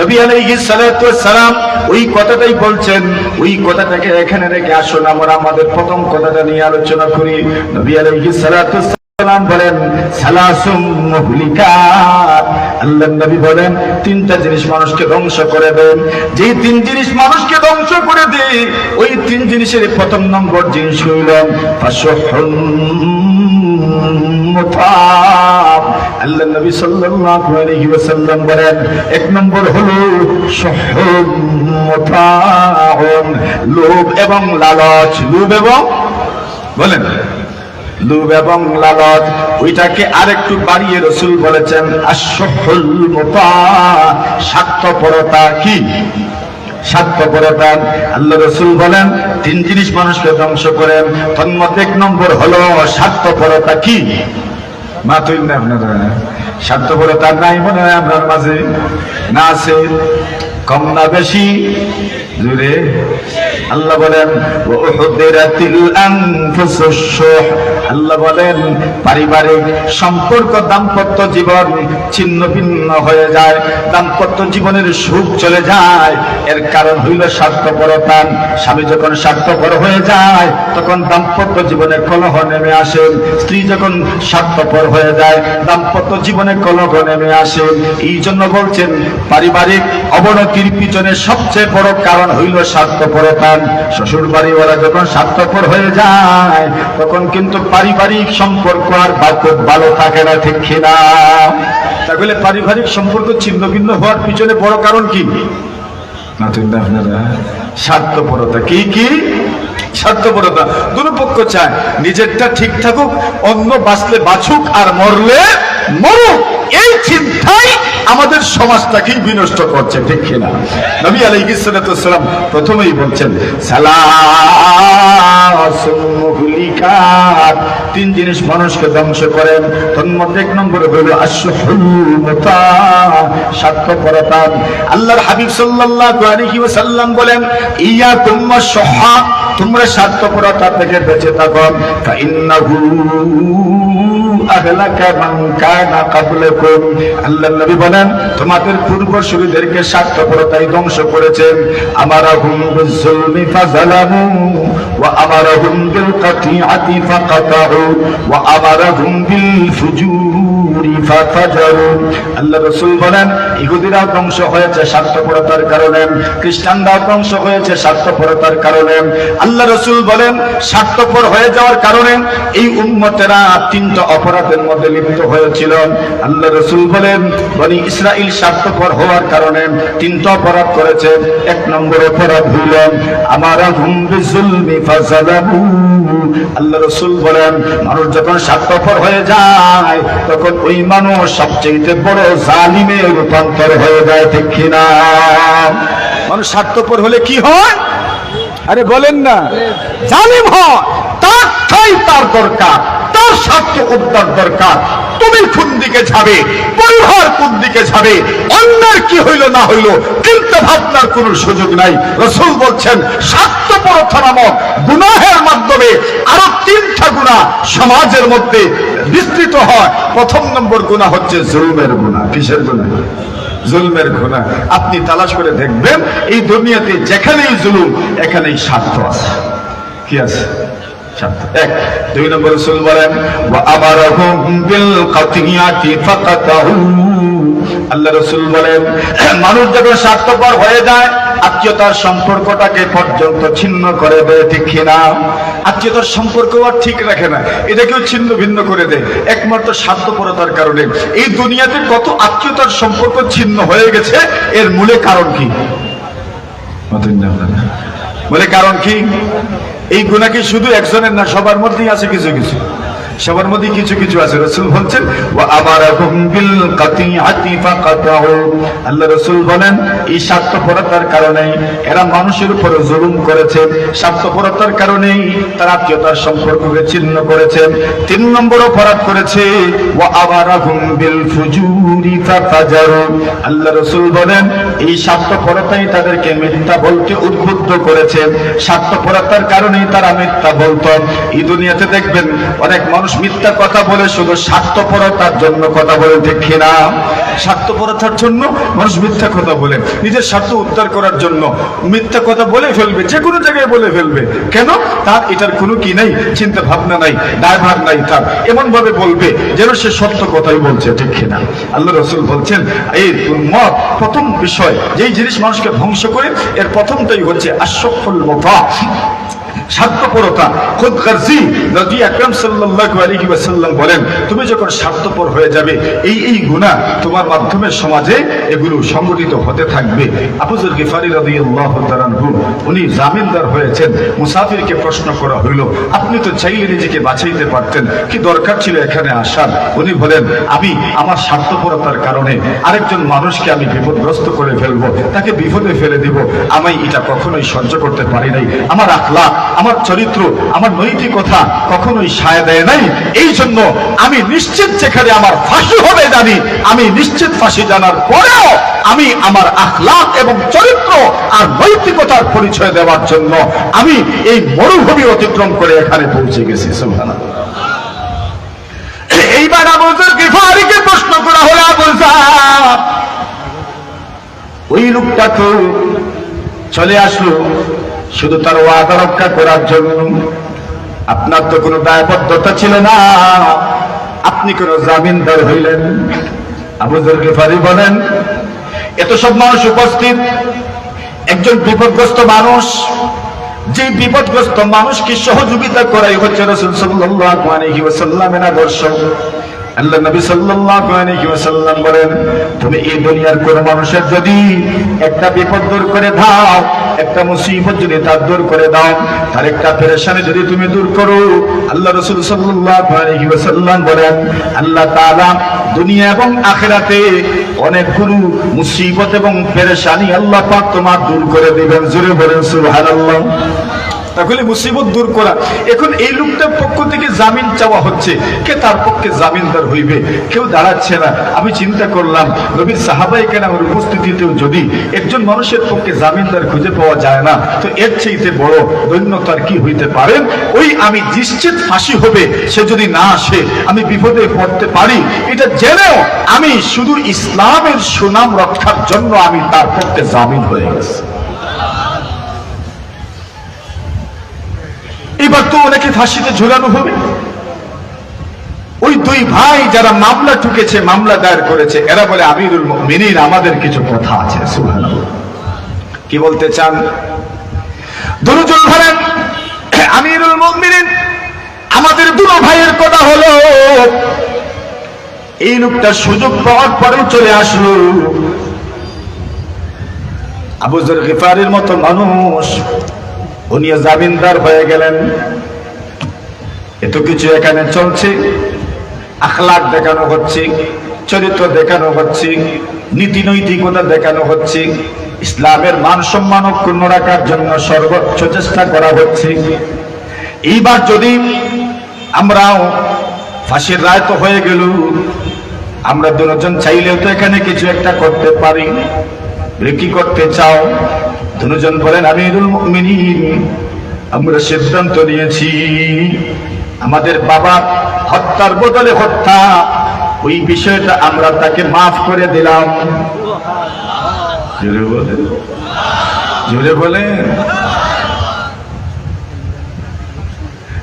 নবী আলাইহিস সালাতু সালাম ওই কথাটাই বলছেন, ওই কথাটাকে এখানে রেখে আসুন, আমরা আমাদের প্রথম কথাটা নিয়ে আলোচনা করি। নবী আলাইহিস সালাতু সালাম বলেন, সালাসুম মুহলিকাত আল্লাহ নবী বলেন, তিনটা জিনিস মানুষকে ধ্বংস করে দেন। যেই তিন জিনিস মানুষকে ধ্বংস করে দেয়, ওই তিন জিনিসের প্রথম নম্বর জিনিস হইল ফাসহুম মুতাব নবী এক নম্বর লোভ এবং লালচ। লোভ এবং? বলেন। লোভ এবং লালচ, ওইটাকে আরেকটু বাড়িয়ে রসুল বলেছেন আশহুল মুতা স্বার্থপরতা কি? স্বার্থপরতা আল্লাহ রসুল বলেন, তিন জিনিস মানুষকে ধ্বংস করেন। তন্মত এক নম্বর হলো স্বার্থপরতা কি? মা তুই না আপনারা স্বার্থপরতা নাই মনে হয় আপনার মাঝে? না আছে। কম না বেশি? জুড়ে আল্লাহ বলেন। আল্লাহ বলেন, পারিবারিক সম্পর্ক দাম্পত্য জীবন ছিন্ন ভিন্ন হয়ে যায়, দাম্পত্য জীবনের সুখ চলে যায়। এর কারণ হইল স্বার্থপরতা। স্বামী যখন স্বার্থপর হয়ে যায়, তখন দাম্পত্য জীবনে কলহ নেমে আসে। স্ত্রী যখন স্বার্থপর হয়ে যায়, দাম্পত্য জীবনে কলহ নেমে আসে। এই জন্য বলছেন, পারিবারিক অবনতির পিছনে সবচেয়ে বড় কারণ হইল স্বার্থপরতা শ্বশুর বাড়িওয়ালা যখন স্বার্থপর হয়ে যায়, তখন কিন্তু পারিবারিক সম্পর্ক আর ভালো থাকে না, ঠিক কিনা? তাহলে পারিবারিক সম্পর্ক ছিন্ন ভিন্ন হওয়ার পিছনে বড় কারণ কি? না স্বার্থপরতা। কি কি? স্বার্থপরতা। দুটো পক্ষ চায়, নিজেরটা ঠিক থাকুক, অন্য বাঁচলে বাঁচুক আর মরলে মরুক। এই চিন্তাই আমাদের সমাজটাকেই বিনষ্ট করছে, ঠিক কিনা? নবী আলাইহিস সালাম প্রথমেই বলছেন তিন জিনিস মানুষকে ধ্বংস করেন। তন্মধ্যে এক নম্বরে হলো আশহুল মুতা স্বার্থপরতা আল্লাহর হাবিব সাল্লাল্লাহু আলাইহি ওয়াসাল্লাম বলেন, ইয়াকুম ওয়াসহা তোমরা স্বার্থপরতা থেকে বেঁচে থাকো। ধ্বংস আল্লাহ রাসূল বলেন হয়েছে স্বার্থপরতার কারণে, খ্রিস্টানরাও ধ্বংস হয়েছে স্বার্থপরতার কারণে। আল্লাহ রসুল বলেন, স্বার্থপর হয়ে যাওয়ার কারণে এই উম্মতেরা তিনটা অপরাধের মধ্যে লিপ্ত হয়েছিল। আল্লাহ রসুল বলেন, বনি ইসরাইল স্বার্থপর হওয়ার কারণে তিনটা অপরাধ করেছে। এক নম্বর অপরাধ হইল, আমার আল্লাহ রসুল বলেন, মানুষ যখন স্বার্থপর হয়ে যায়, তখন ওই মানুষ সবচেয়ে বড় জালিমে রূপান্তর হয়ে যায়, ঠিক কিনা মানুষ স্বার্থপর হলে কি হয়? আরে বলেন না। জালিম হয় তার তার দরকার। তার স্বার্থ উদ্ধার দরকার। তুমি কোন দিকে যাবে? পরিবার কোন দিকে যাবে? অন্যের কি হইল, না হইল, চিন্তা ভাবনার কোন সুযোগ নাই। রসুল বলছেন, স্বার্থপরতা নামক গুনাহের মাধ্যমে আরও তিনটা গুণা সমাজের মধ্যে বিস্তৃত হয়। প্রথম নম্বর গুণা হচ্ছে জুলমের গুণা কিসের গুণা জুলমের গুণা আপনি তালাশ করে দেখবেন, এই দুনিয়াতে যেখানেই জুলুম, এখানেই স্বার্থ আছে। কি আছে? স্বার্থ রসুল বলেন আল্লাহ রসুল বলেন, মানুষ যখন স্বার্থপর হয়ে যায়, আত্মীয়তার সম্পর্কটাকে পর্যন্ত ছিন্ন করে দেয়, ঠিক কিনা আত্মীয়তার সম্পর্ক আর ঠিক রাখে না। এটাকেও ছিন্ন ভিন্ন করে দেয়। একমাত্র স্বার্থপরতার কারণে। এই দুনিয়াতে কত আত্মীয়তার সম্পর্ক ছিন্ন হয়ে গেছে, এর মূলে কারণ কি? বলে কারণ কি? এই গুণা কি শুধু একজনের না, সবার মধ্যেই আছে কিছু কিছু। সবার মধ্যে কিছু কিছু আছে। রসুল বলছেন আল্লাহ রসুল বলেন এই স্বার্থপরতার কারণে এরা মানুষের উপরে জুলুম করেছে। স্বার্থপরতার কারণেই তারা আত্মীয়তার সম্পর্ককে ছিন্ন করেছে। তিন নম্বর অপরাধ করেছে বিল ফুজুরি আল্লাহ রসুল বলেন, এই স্বার্থপরতাই তাদেরকে মিথ্যা বলতে উদ্বুদ্ধ করেছে। স্বার্থপরতার কারণেই তারা মিথ্যা বলতো। এই দুনিয়াতে দেখবেন, অনেক মানুষ মিথ্যা কথা বলে শুধু স্বার্থপরতার জন্য কথা বলে দেখে না স্বার্থপরতার জন্য মানুষ মিথ্যা কথা বলে। নিজের স্বার্থ উদ্ধার করার জন্য মিথ্যা কথা বলে ফেলবে, যে কোনো জায়গায় বলে ফেলবে। কেন? তার এটার কোনো কি নাই, চিন্তা ভাবনা নাই, দায়ভার নাই তার। এমন ভাবে বলবে যেন সে সত্য কথাই বলছে, ঠিক কিনা? আল্লাহ রসুল বলছেন, এই মত প্রথম বিষয়, যেই জিনিস মানুষকে ধ্বংস করে, এর প্রথমটাই হচ্ছে আশ্বফল মফা স্বার্থপরতা। খুদ আকরাম ওয়াসাল্লাম বলেন, তুমি যখন স্বার্থপর হয়ে যাবে, এই এই তোমার মাধ্যমে সমাজে এগুলো সংগঠিত হতে থাকবে। গিফারি উনি জামিনদার হয়েছেন। মুসাফিরকে প্রশ্ন করা হইল, আপনি তো চাইলে নিজেকে বাঁচাইতে পারতেন, কি দরকার ছিল এখানে আসার? উনি বলেন, আমি আমার স্বার্থপরতার কারণে আরেকজন মানুষকে আমি বিপদগ্রস্ত করে ফেলব, তাকে বিপদে ফেলে দিব। আমি এটা কখনোই সহ্য করতে পারি নাই। আমার আখলা আমার চরিত্র, আমার নৈতিকতা কখনোই সায় দেয় নাই। এই জন্য আমি নিশ্চিত যেখানে আমার ফাঁসি হবে জানি, আমি নিশ্চিত ফাঁসি জানার পরেও আমি আমার আখলাক এবং চরিত্র আর নৈতিকতার পরিচয় দেওয়ার জন্য আমি এই মরুভূমি অতিক্রম করে এখানে পৌঁছে গেছি, সুবহানাল্লাহ। এইবার গিফারিকে প্রশ্ন করা হলো ওই লোকটা তো চলে আসলো। শুধু তার ওয়াদা রক্ষা করার জন্য। আপনার তো কোনো দায়বদ্ধতা ছিল না। আপনি কোন জামিনদার হইলেন। আবুজর গিফারি বলেন, এত সব মানুষ উপস্থিত, একজন বিপদগ্রস্ত মানুষ, যে বিপদগ্রস্ত মানুষকে সহযোগিতা করাই হচ্ছে রসুল ওয়াসাল্লামের আদর্শ। আল্লাহ নবী সাল্লাল্লাহু আলাইহি ওয়াসাল্লাম বলেন, তুমি এই দুনিয়ার কোন মানুষের যদি একটা বিপদ দূর করে দাও, একটা মুসিবত যদি তার দূর করে দাও, তার একটা পেরেশানি যদি তুমি দূর করো। আল্লাহ রাসূল সাল্লাল্লাহু আলাইহি ওয়াসাল্লাম বলেন, আল্লাহ তাআলা দুনিয়া এবং আখিরাতে অনেকগুলো মুসিবত এবং পেরেশানি আল্লাহ পাক তোমার দূর করে দিবেন। জোরে বলেন, সুবহানাল্লাহ। তাহলে মুসিবত দূর করা। এখন এই লোকটার পক্ষ থেকে জামিন চাওয়া হচ্ছে। কে তার পক্ষে জামিনদার হইবে? কেউ দাঁড়াচ্ছে না। আমি চিন্তা করলাম, নবীর সাহাবাই কেন আমার উপস্থিতিতেও যদি একজন মানুষের পক্ষে জামিনদার খুঁজে পাওয়া যায় না, তো এর চাইতে বড় দৈন্যতার কি হইতে পারেন ওই আমি নিশ্চিত ফাঁসি হবে, সে যদি না আসে, আমি বিপদে পড়তে পারি। এটা জেনেও আমি শুধু ইসলামের সুনাম রক্ষার জন্য আমি তার পক্ষে জামিন হয়ে গেছি। ফাঁসিতে ঝুলানো হবে? ওই দুই ভাই যারা মামলা ঠুকেছে, মামলা দায়ের করেছে, এরা বলে, আমিরুল মিনির আমাদের কিছু কথা আছে। কি বলতে চান? দুজন ধরেন আমিরুল আমাদের দুটো ভাইয়ের কথা হলো। এই লোকটা সুযোগ পাওয়ার পরে চলে আসলো। আবু জর মতো মানুষ, উনি জামিনদার হয়ে গেলেন। এত কিছু এখানে চলছে, আখলাক দেখানো হচ্ছে, চরিত্র দেখানো হচ্ছে নীতি নৈতিকতা দেখানো হচ্ছে, ইসলামের মান সম্মান অক্ষুণ্ণ রাখার জন্য সর্বোচ্চ চেষ্টা করা হচ্ছে। এইবার যদি আমরাও ফাঁসির রায় তো হয়ে গেল, আমরা দুজন চাইলেও তো এখানে কিছু একটা করতে পারি। কি করতে চাও? দুজন বলেন মুমিনিন, আমরা সিদ্ধান্ত নিয়েছি। আমাদের বাবা হত্যার বদলে হত্যা, ওই বিষয়টা আমরা তাকে মাফ করে দিলাম। জোরে বলেন। জোরে বলেন।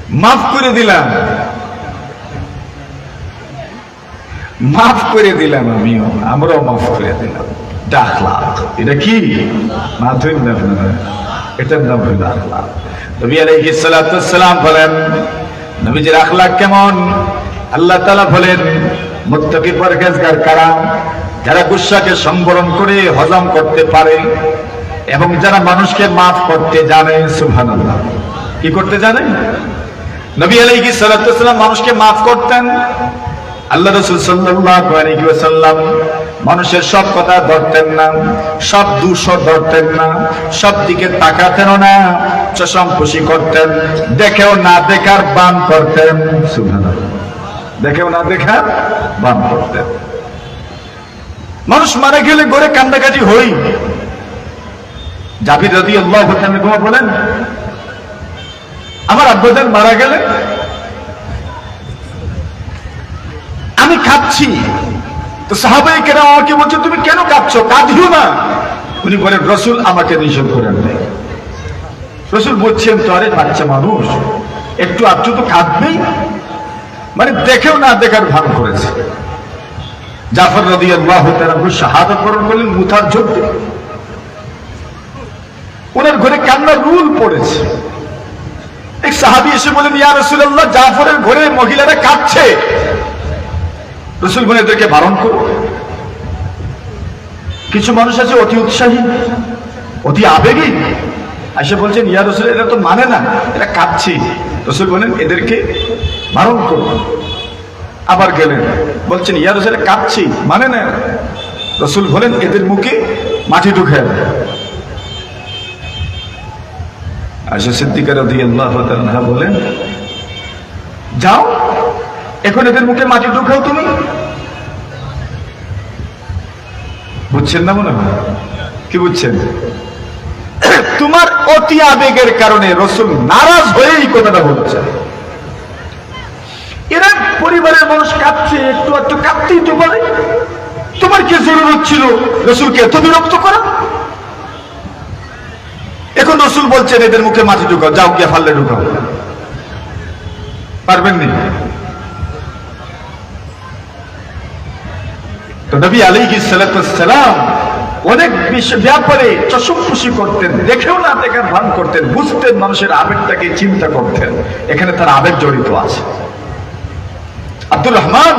মাফ করে দিলাম। মাফ করে দিলাম আমিও, আমরাও মাফ করে দিলাম। ডাকলাম। এটা কি? নাম না এটার নাম হইল আখলাক নবী আলাইহিস সালাম বলেন নবীজির আখলাক কেমন? আল্লাহ তাআলা বলেন, মুত্তাকি পরহেজগার কারা? যারা গুসাকে সম্বরণ করে হজম করতে পারে এবং যারা মানুষকে মাফ করতে জানে, সুবহানাল্লাহ। কি করতে জানে? নবী আলাইহিস সালাতু সালাম মানুষকে মাফ করতেন। আল্লাহ রসুল ওয়াসাল্লাম মানুষের সব কথা ধরতেন না, সব দুঃস ধরতেন না, সব দিকে তাকাতেন না করতেন, দেখেও না দেখার বান করতেন। দেখেও না দেখার বান করতেন। মানুষ মারা গেলে গড়ে কান্দাকাটি হই। জাবির রাদি আল্লাহ বলেন, আমার আব্বাজান মারা গেলে আমি কাঁদছি। তো সাহাবাই কেন আমাকে বলছে, তুমি কেন কাঁদছো? কাঁদিও না। উনি বলেন, রসুল আমাকে নিষেধ করেন নাই। রসুল বলছেন তো আরে বাচ্চা মানুষ, একটু আধটু তো কাঁদবেই। মানে দেখেও না, দেখার ভান করেছে। জাফর রদি আল্লাহ শাহাদত বরণ করলেন মুথার ওনার ঘরে রুল পড়েছে। এক সাহাবি এসে বলেন ইয়া রসুল্লাহ জাফরের ঘরে মহিলারা কাঁদছে। রসুল বলে এদেরকে বারণ করো। কিছু মানুষ আছে, অতি উৎসাহী, অতি আবেগী। এসে বলছেন, ইয়া রসুল, এরা তো মানে না, এরা কাঁদছে। রসুল বলেন, এদেরকে বারণ করো। আবার গেলেন, বলছেন, ইয়া রসুল কাঁদছে মানে না। রসুল বলেন, এদের মুখে মাটি ঢুকে আশা সিদ্দিকার বলেন, যাও, এখন এদের মুখে মাটি ঢুকাও তুমি। বুঝছেন না মনে হয়? কি বুঝছেন? তোমার অতি আবেগের কারণে রসুল নারাজ হয়ে এই কথাটা বলছে। এরা পরিবারের মানুষ কাঁদছে একটু একটু কাঁদতেই তো পারে। তোমার কি জরুরত ছিল রসুলকে এত বিরক্ত করা? এখন রসুল বলছেন, এদের মুখে মাটি ঢুকাও, যাও গিয়ে ফাল্লে ঢুকাও। পারবেন নি? তো নবী আলাইহি সালাম অনেক ব্যাপারে চশমপুষি করতেন, দেখেও না দেখার ভান করতেন, বুঝতেন মানুষের আবেগটাকে, চিন্তা করতেন। এখানে তার আবেগ জড়িত আছে। আব্দুর রহমান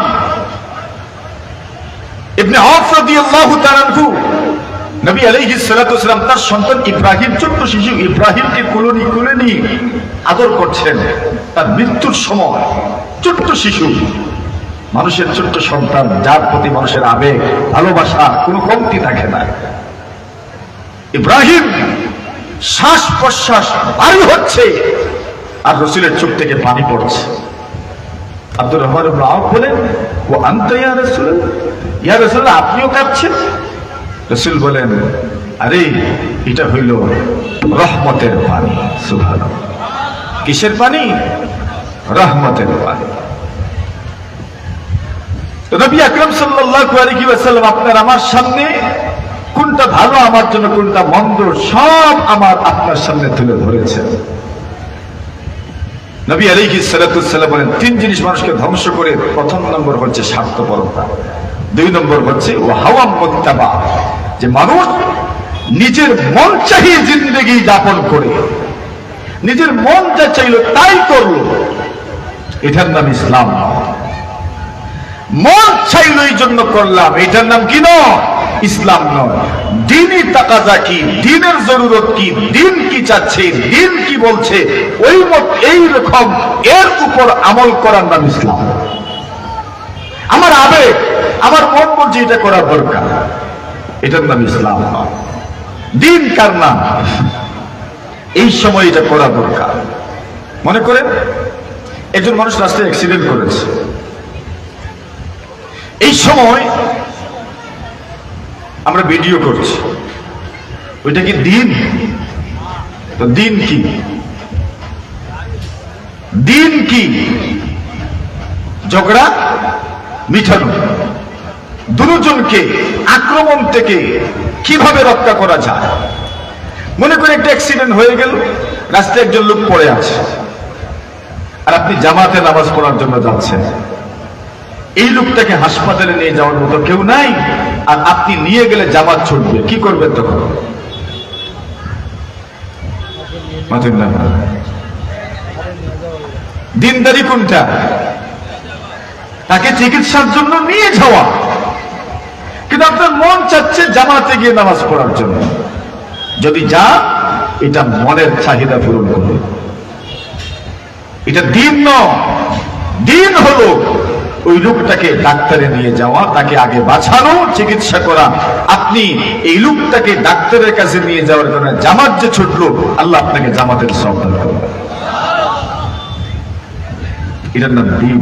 আদর করছেন। তার মৃত্যুর সময় ছোট্ট শিশু মানুষের ছোট্ট সন্তান, যার প্রতি মানুষের আবেগ, ভালোবাসা, কোনো কমতি থাকে না। ইব্রাহিম শ্বাস প্রশ্বাস বাড়ি হচ্ছে আর রসুলের চোখ থেকে পানি পড়ছে। আব্দুর রহমান বলেন, ও আন্ত ইয়া রসুল? ইয়া রসুল, আপনিও কাঁদছেন? রসুল বলেন, আরে, এটা হইল রহমতের পানি সুভান কিসের পানি? রহমতের পানি। নবী আকরম আলাইহি ওয়াসাল্লাম, আপনার আমার সামনে কোনটা ভালো, আমার জন্য কোনটা মন্দ, সব আমার আপনার সামনে তুলে ধরেছেন নবী আলাইহি সাল্লাম বলেন, তিন জিনিস মানুষকে ধ্বংস করে, প্রথম নম্বর হচ্ছে স্বার্থপরতা, দুই নম্বর হচ্ছে ও হাওয়া মোত্তাবা যে মানুষ নিজের মন চাহিয়ে জিন্দগি যাপন করে, নিজের মন যা চাইল তাই করল, এটার নাম ইসলাম। মন চাইল এই জন্য করলাম। এটার নাম কি নয়? ইসলাম নয়। দিনই তাকাজা কি? দিনের জরুরত কি? দিন কি চাচ্ছে? দিন কি বলছে? ওই মত, এই রকম এর উপর আমল করার নাম ইসলাম। আমার আবেগ, আমার মন বলছে এটা করার দরকার। এটার নাম ইসলাম নয়। দিন কার নাম? এই সময় এটা করা দরকার। মনে করেন? একজন মানুষ রাস্তায় অ্যাক্সিডেন্ট করেছে। এই সময় আমরা ভিডিও করছি। ওইটা কি দিন? তো দিন কি? দিন কি? ঝগড়া, মিঠানো। দুজনকে আক্রমণ থেকে কীভাবে রক্ষা করা যায়? মনে করে একটা অ্যাক্সিডেন্ট হয়ে গেল, রাস্তায় একজন লোক পড়ে আছে। আর আপনি জামাতে নামাজ পড়ার জন্য যাচ্ছেন। এই লোকটাকে হাসপাতালে নিয়ে যাওয়ার মতো কেউ নাই, আর আপনি নিয়ে গেলে জামাত ছুটবে। কি করবেন তখন? দিনদারি কোনটা? তাকে চিকিৎসার জন্য নিয়ে যাওয়া। কিন্তু আপনার মন চাচ্ছে জামাতে গিয়ে নামাজ পড়ার জন্য। যদি যা এটা মনের চাহিদা পূরণ করবে। এটা দিন ন দিন হলো ওই লোকটাকে ডাক্তারে নিয়ে যাওয়া, তাকে আগে বাঁচানো, চিকিৎসা করা। আপনি এই লোকটাকে ডাক্তারের কাছে নিয়ে যাওয়ার জন্য জামাত যে ছুটলো, আল্লাহ আপনাকে জামাতের করবে এটার নাম দিন।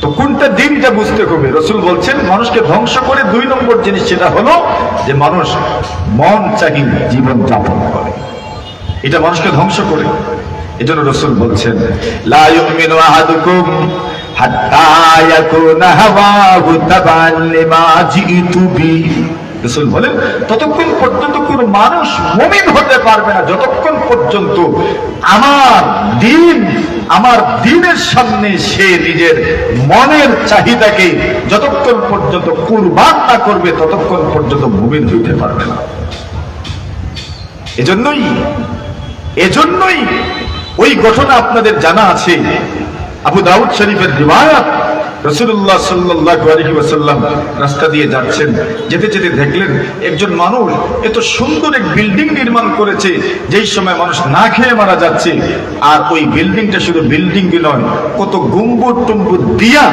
তো কোনটা দিন এটা বুঝতে হবে। রসুল বলছেন, মানুষকে ধ্বংস করে দুই নম্বর জিনিস সেটা হলো যে মানুষ মন চাহি জীবন যাপন করে। এটা মানুষকে ধ্বংস করে। এজন্য রসুল বলছেন, লা ইউমিনু আহাদুকুম বলেন, ততক্ষণ পর্যন্ত কোন মানুষ মুমিন হতে পারবে না। যতক্ষণ পর্যন্ত আমার দিন, আমার দিনের সামনে সে নিজের মনের চাহিদাকে যতক্ষণ পর্যন্ত কুরবান না করবে, ততক্ষণ পর্যন্ত মুমিন হইতে পারবে না। এজন্যই এজন্যই ওই ঘটনা আপনাদের জানা আছে। আবু দাউদ শরীফের রিবায়াত রসুল্লাহ সাল্লাল্লাহু আলাইহি ওয়াসাল্লাম রাস্তা দিয়ে যাচ্ছেন। যেতে যেতে দেখলেন একজন মানুষ এত সুন্দর এক বিল্ডিং নির্মাণ করেছে, যেই সময় মানুষ না খেয়ে মারা যাচ্ছে। আর ওই বিল্ডিংটা শুধু বিল্ডিং নয়, কত গুম্বুট টুম্বুট দিয়া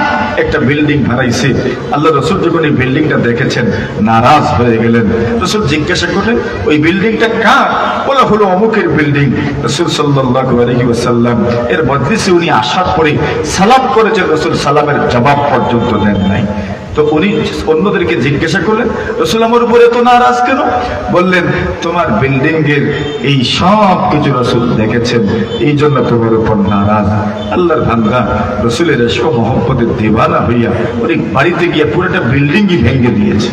একটা বিল্ডিং হারাইছে আল্লাহ রসুল যখন এই বিল্ডিংটা দেখেছেন, নারাজ হয়ে গেলেন। রসুল জিজ্ঞাসা করলেন, ওই বিল্ডিংটা কার? বলা, হলো অমুকের বিল্ডিং। রসুল সাল্লাল্লাহু আলাইহি ওয়াসাল্লাম এর মজলিসে উনি আসার পরে সালাম করেছেন। রসুল সালামের জবাব পর্যন্ত দেন নাই। তো উনি অন্যদেরকে জিজ্ঞাসা করলেন, রসুল আমার উপরে তো নারাজ কেন? বললেন, তোমার বিল্ডিং এর এই সব কিছু রসুল দেখেছেন, এই জন্য তোমার উপর নারাজ। আল্লাহর ভান্দা রসুলের এসব মোহাম্মদের দিবানা হইয়া উনি বাড়িতে গিয়ে পুরোটা বিল্ডিংই ভেঙে দিয়েছে।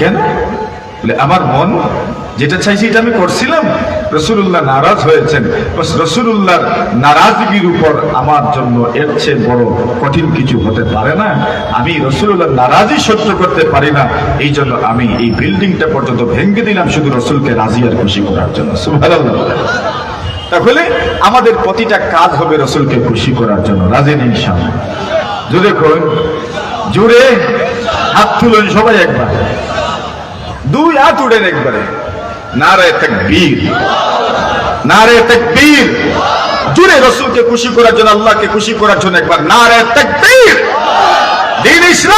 কেন? বলে, আমার মন যেটা চাইছি, এটা আমি করছিলাম। রসুল্লাহ নারাজ হয়েছেন। রসুল্লাহর নারাজগির উপর আমার জন্য এর চেয়ে বড় কঠিন কিছু হতে পারে না। আমি রসুল্লাহ নারাজই সহ্য করতে পারি না। এই জন্য আমি এই বিল্ডিংটা পর্যন্ত ভেঙে দিলাম শুধু রসুলকে রাজি আর খুশি করার জন্য। তাহলে আমাদের প্রতিটা কাজ হবে রসুলকে খুশি করার জন্য। রাজি নেই সামনে জোরে করুন জোরে হাত তুলুন সবাই একবার। দুই হাত উড়েন একবারে। নারায় তাকবীর। নারায় তাকবীর। জুড়ে রসুলকে খুশি করার জন্য, আল্লাহকে খুশি করার জন্য একবার নারায় তাকবীর। দিন ইসলাম